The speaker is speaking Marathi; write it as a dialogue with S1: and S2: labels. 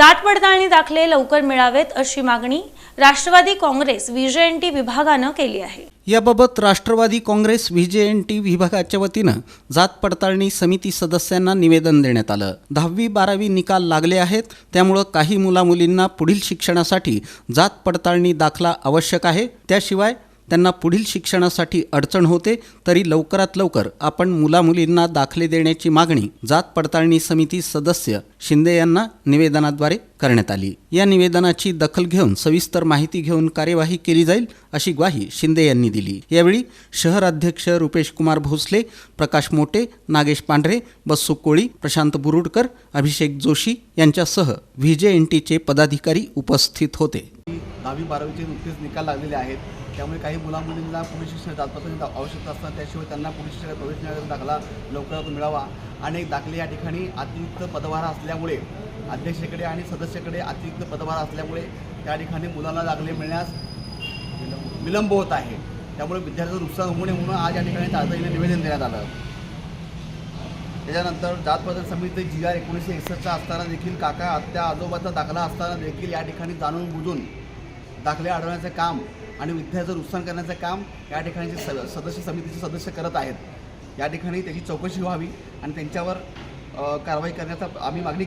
S1: जात पडताळणी दाखले लवकर मिळावेत अशी मागणी राष्ट्रवादी काँग्रेस व्हीजेएनटी विभागानं केली आहे.
S2: याबाबत राष्ट्रवादी काँग्रेस व्हीजेएनटी विभागाच्या वतीनं जात पडताळणी समिती सदस्यांना निवेदन देण्यात आलं. दहावी बारावी निकाल लागले आहेत. त्यामुळं काही मुलामुलींना पुढील शिक्षणासाठी जात पडताळणी दाखला आवश्यक आहे. त्याशिवाय त्यांना पुढील शिक्षणासाठी अडचण होते तरी लवकरात लवकर आपण मुलामुलींना दाखले देण्याची मागणी जात पडताळणी समिती सदस्य शिंदे यांना निवेदनाद्वारे करण्यात आली. या निवेदनाची दखल घेऊन सविस्तर माहिती घेऊन कार्यवाही केली जाईल अशी ग्वाही शिंदे यांनी दिली. यावेळी शहर अध्यक्ष रुपेश कुमार भोसले प्रकाश मोटे नागेश पांढरे बस्सू कोळी प्रशांत बुरुडकर अभिषेक जोशी यांच्यासह व्हीजे एन टीचे पदाधिकारी उपस्थित होते.
S3: दहावी बारावीचे नुकतेच निकाल लागलेले आहेत. त्यामुळे काही मुलामुलींना पुढील शिक्षण जातपासून आवश्यकता असतात. त्याशिवाय त्यांना पुढील शिक्षणात प्रवेश मिळायचा दाखला लवकरात मिळावा. अनेक दाखले या ठिकाणी अतिरिक्त पदभार असल्यामुळे अध्यक्षाकडे आणि सदस्याकडे अतिरिक्त पदभार असल्यामुळे त्या ठिकाणी मुलांना दाखले मिळण्यास विलंब होत आहे. त्यामुळे विद्यार्थ्यांचं नुकसान होऊ नये म्हणून आज या ठिकाणी तातडीने निवेदन देण्यात आलं. त्याच्यानंतर जात पदर समिती जी आर एकोणीसशे एकसष्टचा असताना देखील काका आत्या आजोबाचा दाखला असताना देखील या ठिकाणी जाणून बुजून दाखले अडवण्याचं काम आणि विद्यार्थ्याचं नुकसान करण्याचं काम या ठिकाणचे स सदस्य समितीचे सदस्य करत आहेत. या ठिकाणी त्याची चौकशी व्हावी आणि त्यांच्यावर कारवाई करण्याचा आम्ही मागणी